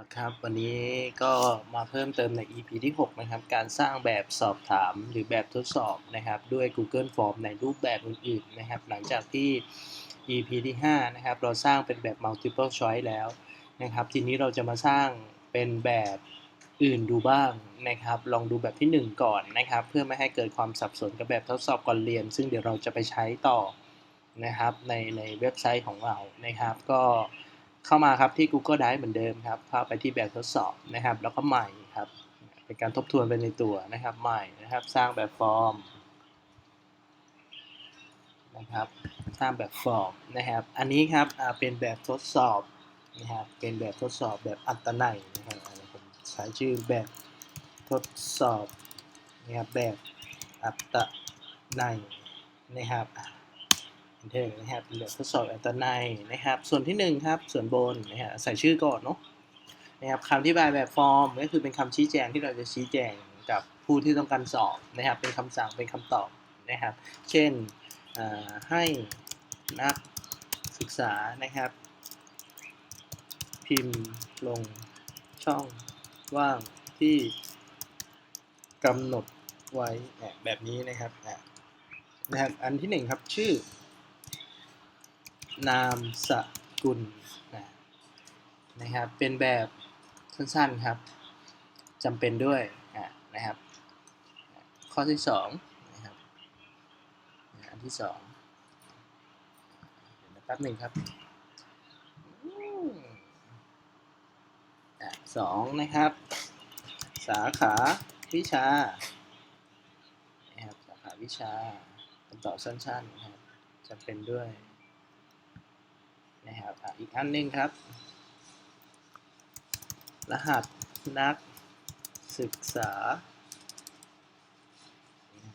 ละครับ วันนี้ก็มาเพิ่มเติมใน EP ที่ 6 นะครับ การสร้างแบบสอบถามหรือแบบทดสอบนะครับ ด้วย Google Form ในรูปแบบอื่นๆนะครับ หลังจากที่ EP ที่ 5 นะครับ เราสร้างเป็นแบบ multiple choice แล้วนะครับ ทีนี้เราจะมาสร้างเป็นแบบอื่นดูบ้างนะครับ ลองดูแบบที่ 1 ก่อนนะครับ เพื่อไม่ให้เกิดความสับสนกับแบบทดสอบก่อนเรียน ซึ่งเดี๋ยวเราจะไปใช้ต่อนะครับในในเว็บไซต์ของเรานะครับ ก็ เข้ามาครับที่ Google Drive เหมือนเดิมครับเข้าไปที่แบบทดสอบนะครับ แล้วก็ใหม่ครับ เป็นการทบทวนไปในตัวนะครับใหม่นะครับ สร้างแบบฟอร์มนะครับสร้างแบบฟอร์มนะครับ อันนี้ครับเป็นแบบทดสอบนะครับเป็นแบบทดสอบแบบอัตนัยนะครับผมใช้ชื่อแบบทดสอบนะครับแบบอัตนัยนะครับ เทอนะครับเป็นแบบทดสอบอัตนัยนะครับ ส่วนที่หนึ่งครับส่วนบนนะฮะใส่ชื่อก่อนเนาะนะครับคำอธิบายแบบฟอร์มก็คือเป็นคำชี้แจงที่เราจะชี้แจงกับผู้ที่ต้องการสอบนะครับ เป็นคำสั่งเป็นคำตอบนะครับ เช่นให้นักศึกษานะครับ พิมพ์ลงช่องว่างที่กำหนดไว้แบบนี้นะครับนะครับ อันที่หนึ่งครับชื่อ นามสกุลนะนะครับ เป็นแบบสั้นๆครับจำเป็นด้วยอะนะครับ ข้อที่สองนะครับอันที่สองเดี๋ยวแป๊บหนึ่งครับสองนะครับ สาขาวิชานะครับสาขาวิชาคำตอบสั้นๆนะครับจำเป็นด้วย นะครับอีกอันหนึงครับ รหัสนักศึกษา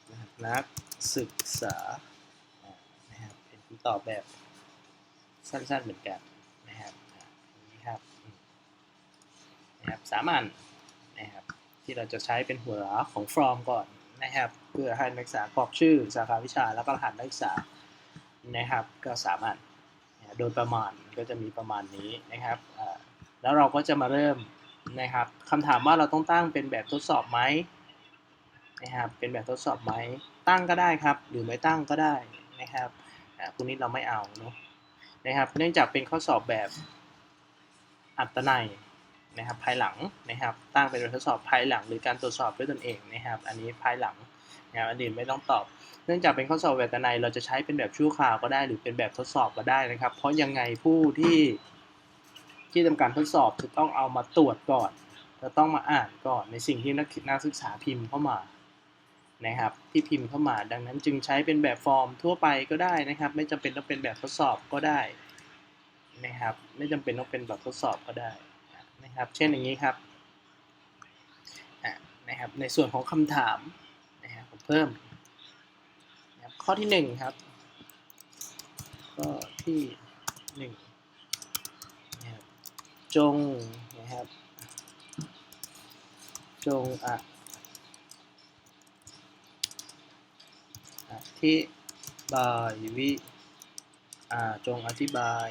รหัสนักศึกษานะครับเป็นคำตอบแบบสั้นๆเหมือนกันนะครับอ่าอันนี้ครับอืมนะครับสามัญนะครับที่เราจะใช้เป็นหัวของ from ก่อนนะครับเพื่อให้นักศึกษากรอกชื่อสาขาวิชาแล้วก็รหัสนักศึกษานะครับก็สามัญนะ โดยประมาณก็จะมีประมาณนี้นะครับแล้วเราก็จะมาเริ่มนะครับคำถามว่าเราต้องตั้งเป็นแบบทดสอบไหมนะครับเป็นแบบทดสอบไหมตั้งก็ได้ครับ หรือไม่ตั้งก็ได้นะครับอ่าพวกนี้เราไม่เอาเนาะนะครับ เนื่องจากเป็นข้อสอบแบบอัตนัย นะครับภายหลังนะครับ ตั้งเป็นแบบทดสอบภายหลัง หรือการตรวจสอบด้วยตนเองนะครับ อันนี้ภายหลังนะครับอันอื่นไม่ต้องตอบ เนื่องจากเป็นข้อสอบแบบอัตนัยเราจะใช้เป็นแบบชั่วคราวก็ได้ หรือเป็นแบบทดสอบก็ได้นะครับ เพราะยังไงผู้ที่ที่ทำการทดสอบจะต้องเอามาตรวจก่อนจะต้องมาอ่านก่อนในสิ่งที่นักนักศึกษาพิมพ์เข้ามานะครับ ที่พิมพ์เข้ามา ดังนั้นจึงใช้เป็นแบบฟอร์มทั่วไปก็ได้นะครับ ไม่จำเป็นต้องเป็นแบบทดสอบก็ได้นะครับ ไม่จำเป็นต้องเป็นแบบทดสอบก็ได้ นะครับ เช่นอย่างนี้ครับนะครับในส่วนของคำถามนะครับผมเพิ่มนะครับข้อที่หนึ่งครับข้อที่หนึ่งนะครับจงนะครับจงอะอธิบายวิจงอธิบาย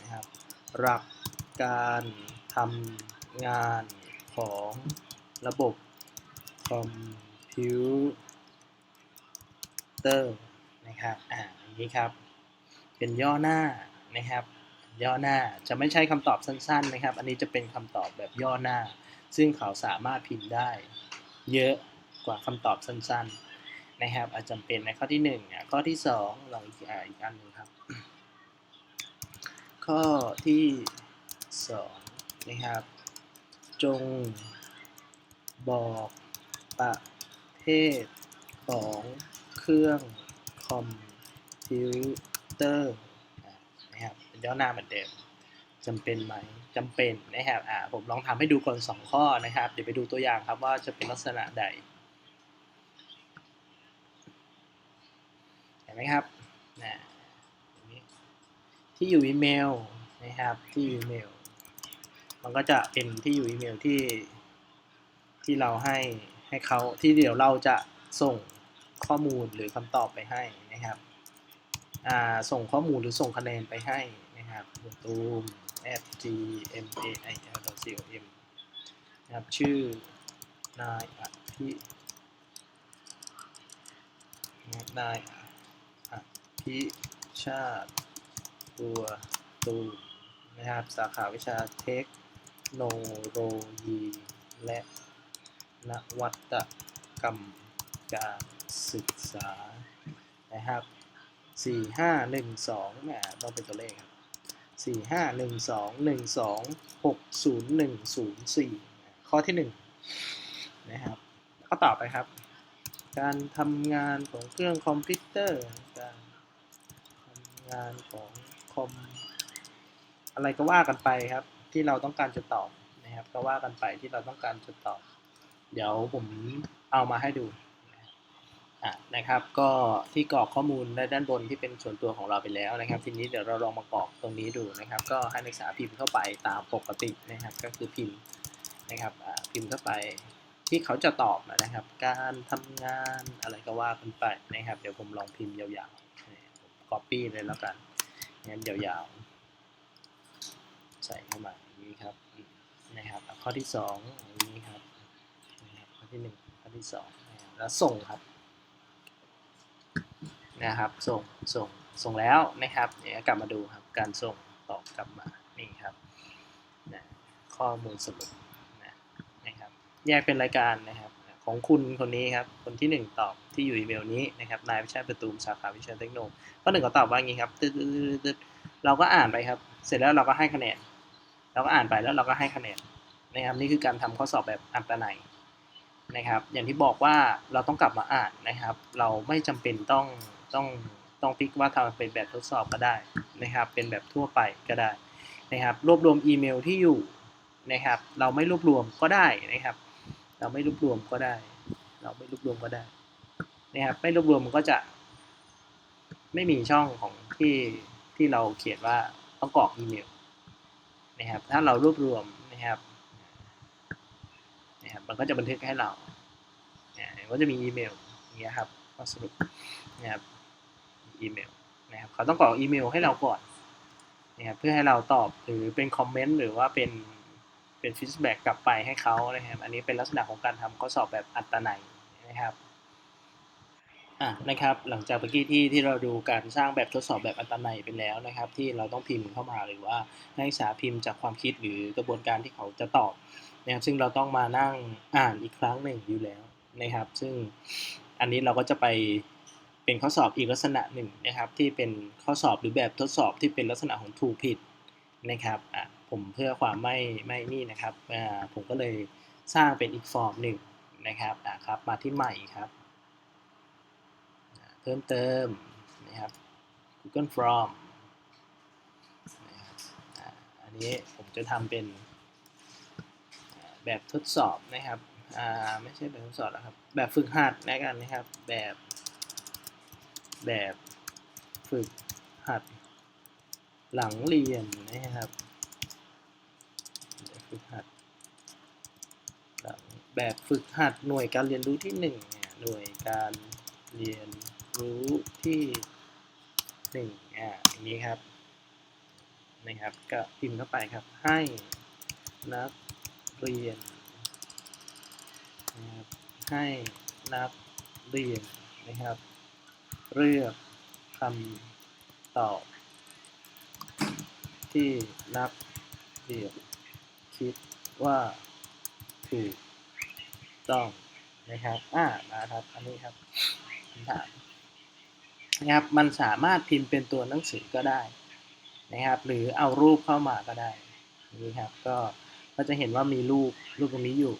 นะครับหลักการ ทำงานของระบบคอมพิวเตอร์นะครับ อ่าอย่างนี้ครับ เป็นย่อหน้านะครับ ย่อหน้าจะไม่ใช่คำตอบสั้นๆนะครับ อันนี้จะเป็นคำตอบแบบย่อหน้า ซึ่งเขาสามารถพิมพ์ได้ เยอะกว่าคำตอบสั้นๆนะครับ อาจจำเป็นในข้อที่1นึ่งอะข้อที่ 2 ลองอ่าอีกอันหนึ่งครับ ข้อที่ 2 นะครับ จงบอกประเภทของเครื่องคอมพิวเตอร์นะครับเป็นย่อหน้าเหมือนเดิมจำเป็นไหมจำเป็นนะครับอ่าผมลองทำให้ดูก่อนสองข้อนะครับ เดี๋ยวไปดูตัวอย่างครับว่าจะเป็นลักษณะใดเห็นไหมครับนะที่อยู่อีเมลนะครับที่อยู่อีเมล มันก็จะเป็นที่อยู่อีเมลที่ที่เราให้ให้เขาที่เดี๋ยวเราจะส่งข้อมูลหรือคำตอบไปให้นะครับอ่าส่งข้อมูลหรือส่งคะแนนไปให้นะครับนะครับตูม f g m a i l c o m นะครับชื่อนายอภินนายอภิชาติตัวตูมนะครับสาขาวิชาเทค โนโลยี และนวัตกรรมการศึกษานะครับสี่ห้าหนึ่งสองแหมต้องเป็นตัวเลขครับสี่ห้าหนึ่งสองหนึ่งสองหกศูนย์หนึ่งศูนย์สี่ข้อที่หนึ่งนะครับ ข้อต่อไปครับ การทำงานของเครื่องคอมพิวเตอร์ การทำงานของคอม อะไรก็ว่ากันไปครับ ที่เราต้องการจะตอบนะครับ ก็ว่ากันไปที่เราต้องการจะตอบ เดี๋ยวผมเอามาให้ดูอะนะครับ ก็ที่กรอกข้อมูลด้านบนที่เป็นส่วนตัวของเราไปแล้วนะครับ ทีนี้เดี๋ยวเราลองมากรอกตรงนี้ดูนะครับ ก็ให้นักศึกษาพิมพ์เข้าไปตามปกตินะครับ ก็คือพิมพ์นะครับอ่าพิมพ์เข้าไปที่เขาจะตอบนะครับ การทำงานอะไรก็ว่ากันไปนะครับ เดี๋ยวผมลองพิมพ์ยาวๆ copy เลยแล้วกันงั้นยาวๆ ใส่เข้ามาอย่างนี้ครับนะครับข้อที่สองอย่างนี้ครับนะครับข้อที่หนึ่งข้อที่สองนะครับแล้วส่งครับนะครับส่งส่งส่งแล้วนะครับเดี๋ยวกลับมาดูครับการส่งตอบกลับมานี่ครับนะข้อมูลสรุปนะนะครับแยกเป็นรายการนะครับของคุณคนนี้ครับคนที่ 1 ตอบที่อยู่อีเมลนี้นะครับนายวิชาประตูมสาขาวิชาเทคโนโลยีข้อหนึ่งก็ตอบว่าอย่างนี้ครับตึ๊ดตึ๊ดตึ๊ดตึ๊ดเราก็อ่านไปครับ เสร็จแล้วเราก็ให้คะแนน เราก็อ่านไปแล้วเราก็ให้คะแนนนะครับนี่คือการทำข้อสอบแบบอัตนัยนะครับ อย่างที่บอกว่าเราต้องกลับมาอ่านนะครับ เราไม่จำเป็นต้องต้องต้องติ๊กว่าทำเป็นแบบทดสอบก็ได้นะครับ เป็นแบบทั่วไปก็ได้นะครับ รวบรวมอีเมลที่อยู่นะครับ เราไม่รวบรวมก็ได้นะครับ เราไม่รวบรวมก็ได้ เราไม่รวบรวมก็ได้นะครับ ไม่รวบรวมมันก็จะ ไม่มีช่องของที่ที่เราเขียนว่าต้องกรอกอีเมล นะครับ ถ้าเรารวบรวมนะครับนะครับ มันก็จะบันทึกให้เราเนี่ยก็จะมีอีเมลอย่างเงี้ยครับข้อสรุปนะครับอีเมลนะครับเขาต้องกรอกอีเมลให้เราก่อนนะครับเพื่อให้เราตอบหรือเป็นคอมเมนต์หรือว่าเป็นเป็นฟีดแบ็กกลับไปให้เขานะครับ อันนี้เป็นลักษณะของการทำข้อสอบแบบอัตนัยนะครับ อะนะครับหลังจากเมื่อกี้ที่ที่เราดูการสร้างแบบทดสอบแบบอัตนัยไปแล้วนะครับ ที่เราต้องพิมพ์เข้ามาหรือว่าให้นักศึกษาพิมพ์จากความคิดหรือกระบวนการที่เขาจะตอบนะครับซึ่งเราต้องมานั่งอ่านอีกครั้งหนึ่งอยู่แล้วนะครับ ซึ่งอันนี้เราก็จะไปเป็นข้อสอบอีกลักษณะหนึ่งนะครับ ที่เป็นข้อสอบหรือแบบทดสอบที่เป็นลักษณะของถูกผิดนะครับอะผมเพื่อความไม่ไม่นี่นะครับอ่าผมก็เลยสร้างเป็นอีกฟอร์มหนึ่งนะครับอะครับมาที่ใหม่ครับ พิ่มเติมนะครับ Google Form นะครับอันนี้ผมจะทำเป็นแบบทดสอบนะครับอ่าไม่ใช่แบบทดสอบแล้วครับ แบบฝึกหัดนะกันนะครับ แบบแบบฝึกหัดหลังเรียนนะครับแบบฝึกหัดแบบฝึกหัดหน่วยการเรียนรู้ที่หนึ่งเนี่ยหน่วยการเรียน ที่หนึ่งอ่าอย่างนี้ครับนะครับ ก็พิมพ์เข้าไปครับ ให้นักเรียนนะครับให้นักเรียนนะครับ เลือกคำตอบ ที่นักเรียนคิดว่าถูกต้องนะครับ อ่ามาครับ อันนี้ครับคำถาม นะครับ มันสามารถพิมพ์เป็นตัวหนังสือก็ได้นะครับ หรือเอารูปเข้ามาก็ได้นี่ครับ ก็ก็จะเห็นว่ามีรูปรูปตรงนี้อยู่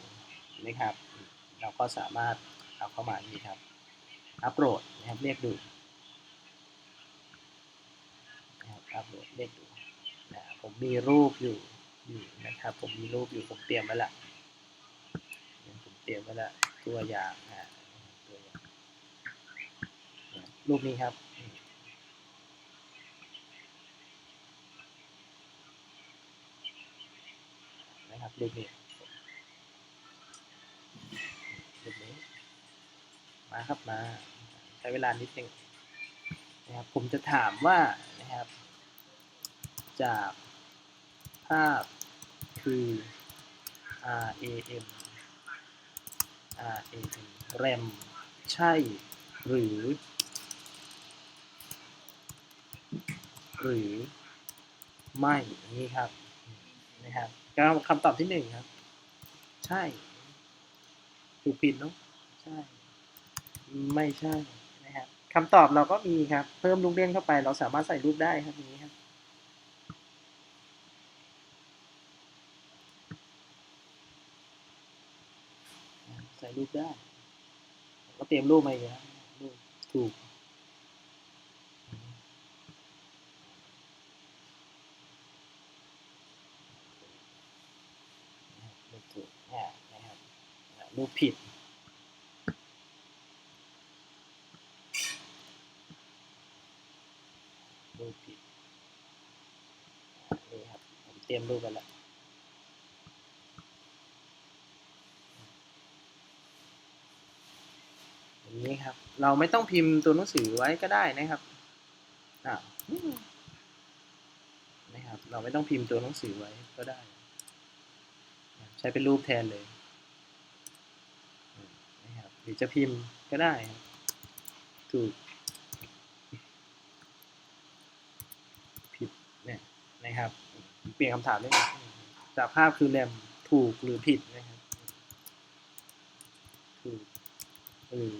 นะครับ เราก็สามารถเอาเข้ามานี่ครับ อัปโหลดนะครับเรียกดูนะครับอัปโหลดเรียกดูนะผมมีรูปอยู่อยู่นะครับ ผมมีรูปอยู่ผมเตรียมไว้ละผมเตรียมไว้ละตัวอย่างนะตัวอย่าง รูปนี้ครับ นะครับรูปนี้รูปนี้ มาครับมา ใช้เวลานิดนึงนะครับผมจะถามว่านะครับ จากภาพคือ R A M R A M RAM ใช่หรือ หรือไม่นี่ครับนะครับก็คำตอบที่หนึ่งครับ ใช่ถูกผิดเนาะใช่ ไม่ใช่นะครับคำตอบเราก็มีครับ เพิ่มลูกเล่นเข้าไป เราสามารถใส่รูปได้ครับอย่างนี้ครับใส่รูปได้ ก็เตรียมรูปมาอีกแล้วรูปถูก รูปถูกอ่านะครับ รูปผิดรูปผิดอ่านี่ครับ ผมเตรียมรูปไปแล้วอย่างนี้ครับ เราไม่ต้องพิมพ์ตัวหนังสือไว้ก็ได้นะครับอ่านะครับ เราไม่ต้องพิมพ์ตัวหนังสือไว้ก็ได้ ใช้เป็นรูปแทนเลย หรือจะพิมพ์ก็ได้ถูกผิดเนี่ยนะครับเปลี่ยนคำถามได้ไหมจากภาพคือแรมถูกหรือผิดนะครับถูกหรือ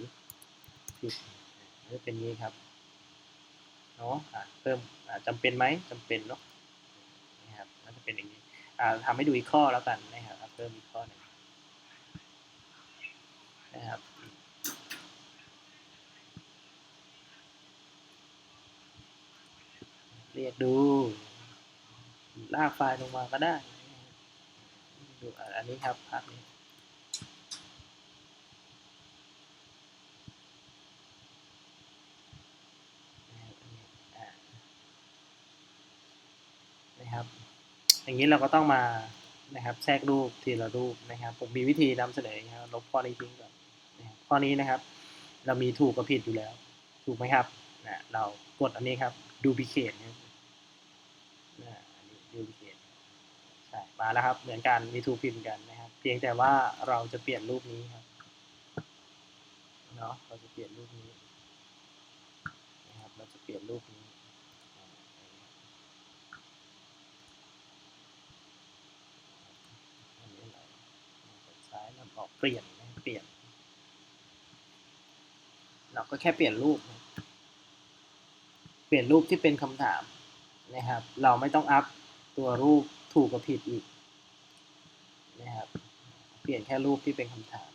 ผิดจะเป็นนี้ครับเนาะเพิ่มจำเป็นไหมจำเป็นเนาะนะครับน่าจะเป็นอย่างนี้ทำให้ดูอีกข้อแล้วกันนะครับเพิ่มอีกข้อหนึ่งนะครับ เรียกดู ลากไฟล์ลงมาก็ได้ ดูอันนี้ครับภาพนี้นะครับ อย่างนี้เราก็ต้องมานะครับแทรกรูปทีละรูปนะครับ ผมมีวิธีนำเสนอนะครับลบข้อนี้ทิ้งก่อนนะครับข้อนี้นะครับ เรามีถูกกับผิดอยู่แล้ว ถูกไหมครับนะเรากดอันนี้ครับ duplicate นะครับนะอันนี้ duplicate ใช่ มาแล้วครับ เหมือนกันมีถูกผิดเหมือนกันนะครับ เพียงแต่ว่าเราจะเปลี่ยนรูปนี้ครับเนาะเราจะเปลี่ยนรูปนี้นะครับ เราจะเปลี่ยนรูปนี้อันนี้อะไรกดซ้ายแล้วบอกเปลี่ยนนะเปลี่ยน เราก็แค่เปลี่ยนรูป เปลี่ยนรูปที่เป็นคำถามนะครับ เราไม่ต้องอัพตัวรูป ถูกกับผิดอีกนะครับ เปลี่ยนแค่รูปที่เป็นคำถาม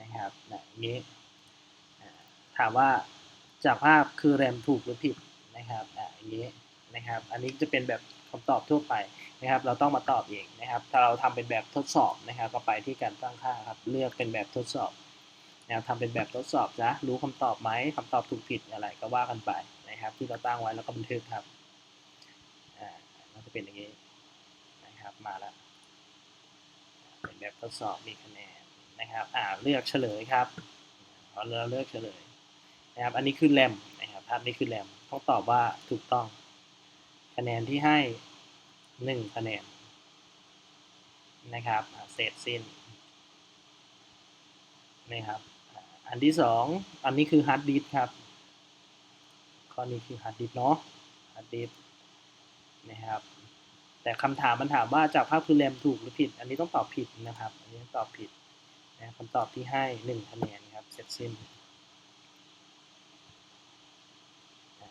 นะครับแบบนี้ถามว่าจากภาพคือแรมถูกหรือผิดนะครับอ่าอย่างนี้นะครับ อันนี้จะเป็นแบบคำตอบทั่วไปนะครับ เราต้องมาตอบเองนะครับ ถ้าเราทำเป็นแบบทดสอบนะครับ ก็ไปที่การตั้งค่าครับ เลือกเป็นแบบทดสอบ นะครับทำเป็นแบบทดสอบนะรู้คำตอบไหมคำตอบถูกผิดอะไรก็ว่ากันไปนะครับ ที่เราตั้งไว้แล้วก็บันทึกครับอ่ามันจะเป็นอย่างนี้นะครับมาแล้วเป็นแบบทดสอบมีคะแนนนะครับอ่าเลือกเฉลยครับพอเราเลือกเฉลยนะครับอันนี้คือแรมนะครับภาพนี้คือแรมต้องตอบว่าถูกต้อง คะแนนที่ให้หนึ่งคะแนนนะครับเศษสิ้นนะครับ อันที่สองอันนี้คือฮาร์ดดิสครับ ข้อนี้คือฮาร์ดดิสเนาะฮาร์ดดิสนะครับ แต่คำถามมันถามว่าจากภาพคือแรมถูกหรือผิด อันนี้ต้องตอบผิดนะครับ อันนี้ตอบผิดนะคำตอบที่ให้หนึ่งคะแนนครับ เสร็จสิ้น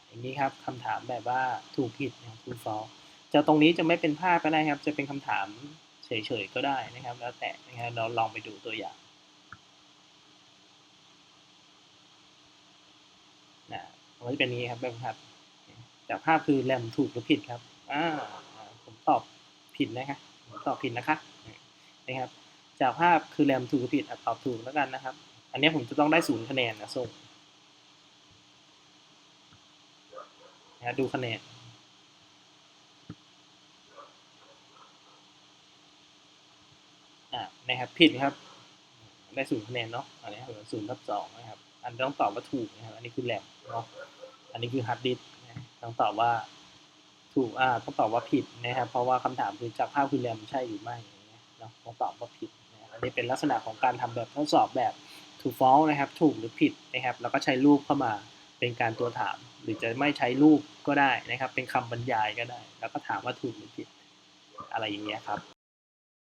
อย่างนี้ครับคำถามแบบว่าถูกผิดนะครับ true false จะตรงนี้จะไม่เป็นภาพก็ได้ครับ จะเป็นคำถามเฉยๆก็ได้นะครับ แล้วแต่นะครับเราลองไปดูตัวอย่าง นะมันจะเป็นนี้ครับแบบครับจากภาพคือแรมถูกหรือผิดครับอ่าผมตอบผิดนะครับผมตอบผิดนะคะนะครับ จากภาพคือแรมถูกหรือผิดตอบถูกแล้วกันนะครับ อันนี้ผมจะต้องได้ศูนย์คะแนนนะส่งนะดูคะแนนนะครับผิดครับ ได้ศูนย์คะแนนเนาะอันนี้ศูนย์ทับสองนะครับ อันต้องตอบว่าถูกนะครับ อันนี้คือแรมเนาะ อันนี้คือฮาร์ดดิสก์นะต้องตอบว่าถูกอ่าต้องตอบว่าผิดนะครับ เพราะว่าคำถามคือจากภาพคือแรมใช่หรือไม่เนาะต้องตอบว่าผิดนะอันนี้เป็นลักษณะของการทำแบบทดสอบแบบ ถูก false นะครับ ถูกหรือผิดนะครับ แล้วก็ใช้รูปเข้ามาเป็นการตัวถาม หรือจะไม่ใช้รูปก็ได้นะครับ เป็นคำบรรยายก็ได้ แล้วก็ถามว่าถูกหรือผิดอะไรอย่างเงี้ยครับ